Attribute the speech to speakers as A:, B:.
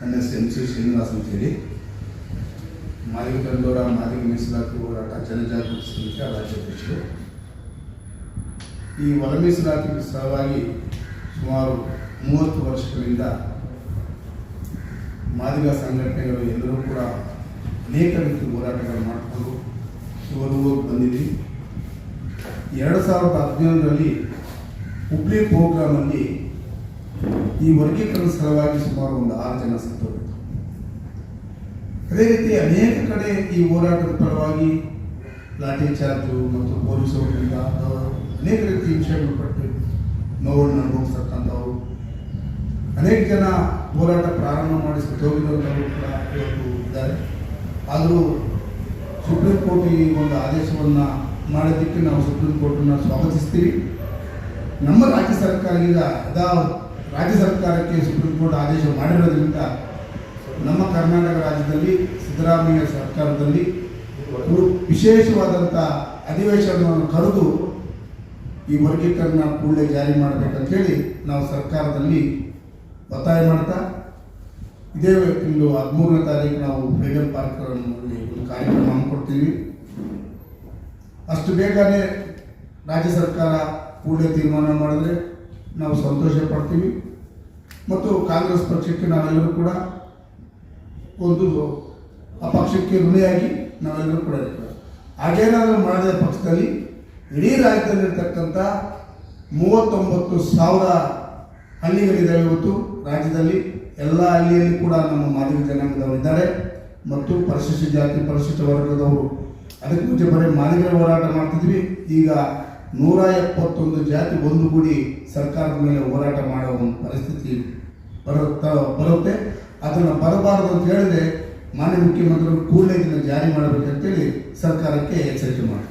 A: ನನ್ನ ಹೆಸರು M C Srinivas ಅಂತೇಳಿ. ಮಾದಿಗ ತಂಡೋರ ಮಾದಿಗ ಮೀಸಲಾತಿ ಹೋರಾಟ ಜನಜಾಗೃತಿ ಸಮಿತಿಯ ರಾಜ್ಯಾಧ್ಯಕ್ಷರು ಈ ಒಳ ಮೀಸಲಾತಿ ಸಲುವಾಗಿ ಸುಮಾರು ಮೂವತ್ತು ವರ್ಷಗಳಿಂದ ಮಾದಿಗ ಸಂಘಟನೆಗಳು ಎಲ್ಲರೂ ಕೂಡ ಅನೇಕ ರೀತಿ ಹೋರಾಟಗಳು ಮಾಡಿಕೊಂಡು ಇವರೆಗೂ ಬಂದಿದ್ವಿ. ಎರಡು ಸಾವಿರದ ಹದಿನೇಳರಲ್ಲಿ ಹುಬ್ಳಿ ಪ್ರೋಗ್ರಾಮಲ್ಲಿ ಈ ವರ್ಗೀಕರಣ ಸಲುವಾಗಿ ಸುಮಾರು ಒಂದು ಆರು ಜನ ಸತ್ತು ಅದೇ ರೀತಿ ಅನೇಕ ಕಡೆ ಈ ಹೋರಾಟದ ಪರವಾಗಿ ಲಾಠಿ ಚಾರ್ಜ್ ಮತ್ತು ಪೊಲೀಸರಿಂದ ಅನೇಕ ರೀತಿ ಹಿಂಸೆಗಳು ಪಟ್ಟು ನೋವನ್ನು ಅನುಭವಿಸ್ತಕ್ಕಂಥವು ಅನೇಕ ಜನ ಹೋರಾಟ ಪ್ರಾರಂಭ ಮಾಡಿ ಸತ್ತೋಗಿರುವಂಥವರು ಕೂಡ ಇವತ್ತು ಇದ್ದಾರೆ. ಆದರೂ ಸುಪ್ರೀಂ ಕೋರ್ಟ್ ಈ ಒಂದು ಆದೇಶವನ್ನು ಮಾಡೋದಕ್ಕೆ ನಾವು ಸುಪ್ರೀಂ ಕೋರ್ಟನ್ನು ಸ್ವಾಗತಿಸ್ತೀವಿ. ನಮ್ಮ ರಾಜ್ಯ ಸರ್ಕಾರ ಈಗ ರಾಜ್ಯ ಸರ್ಕಾರಕ್ಕೆ ಸುಪ್ರೀಂ ಕೋರ್ಟ್ ಆದೇಶ ಮಾಡಿರೋದ್ರಿಂದ ನಮ್ಮ ಕರ್ನಾಟಕ ರಾಜ್ಯದಲ್ಲಿ ಸಿದ್ದರಾಮಯ್ಯ ಸರ್ಕಾರದಲ್ಲಿ ವಿಶೇಷವಾದಂಥ ಅಧಿವೇಶನವನ್ನು ಕರೆದು ಈ ವರ್ಗೀಕರಣ ಕೂಡಲೇ ಜಾರಿ ಮಾಡಬೇಕಂತೇಳಿ ನಾವು ಸರ್ಕಾರದಲ್ಲಿ ಒತ್ತಾಯ ಮಾಡ್ತಾ, ಇದೇ ಇಂದು ಹದಿಮೂರನೇ ತಾರೀಕು ನಾವು ಫ್ರೀಡಮ್ ಪಾರ್ಕ್ ಒಂದು ಕಾರ್ಯಕ್ರಮ ಹಮ್ಮಿಕೊಡ್ತೀವಿ ಅಷ್ಟು ಬೇಗನೆ ರಾಜ್ಯ ಸರ್ಕಾರ ಕೂಡಲೇ ತೀರ್ಮಾನ ಮಾಡಿದ್ರೆ ನಾವು ಸಂತೋಷ ಪಡ್ತೀವಿ. ಮತ್ತು ಕಾಂಗ್ರೆಸ್ ಪಕ್ಷಕ್ಕೆ ನಾವೆಲ್ಲರೂ ಕೂಡ ಒಂದು ಆ ಪಕ್ಷಕ್ಕೆ ಋಣಿಯಾಗಿ ನಾವೆಲ್ಲರೂ ಕೂಡ ಇರ್ತೇವೆ. ಹಾಗೇನಾದರೂ ಮಾಡಿದ ಪಕ್ಷದಲ್ಲಿ ಇಡೀ ರಾಜ್ಯದಲ್ಲಿರ್ತಕ್ಕಂಥ ಮೂವತ್ತೊಂಬತ್ತು ಸಾವಿರ ಹಳ್ಳಿಗಳಿದ್ದಾವೆ ಇವತ್ತು. ರಾಜ್ಯದಲ್ಲಿ ಎಲ್ಲ ಹಳ್ಳಿಯಲ್ಲಿ ಕೂಡ ನಮ್ಮ ಮಾಧ್ಯಮ ಜನಾಂಗದವರು ಇದ್ದಾರೆ. ಮತ್ತು ಪರಿಶಿಷ್ಟ ಜಾತಿ, ಪರಿಶಿಷ್ಟ ವರ್ಗದವರು. ಅದಕ್ಕೆ ಮುಂಚೆ ಬರೀ ಮಾದಿಗರ ಹೋರಾಟ ಮಾಡ್ತಿದ್ವಿ. ಈಗ ನೂರ ಎಪ್ಪತ್ತೊಂದು ಜಾತಿ ಒಂದುಗೂಡಿ ಸರ್ಕಾರದ ಮೇಲೆ ಹೋರಾಟ ಮಾಡುವ ಒಂದು ಪರಿಸ್ಥಿತಿ ಬರುತ್ತಾ, ಬರುತ್ತೆ. ಅದನ್ನು ಬರಬಾರದು ಅಂತ ಹೇಳಿದೆ ಮಾನ್ಯ ಮುಖ್ಯಮಂತ್ರಿಗಳು ಕೂಡಲೇ ಇದನ್ನು ಜಾರಿ ಮಾಡಬೇಕಂತೇಳಿ ಸರ್ಕಾರಕ್ಕೆ ಎಚ್ಚರಿಕೆ ಮಾಡಿ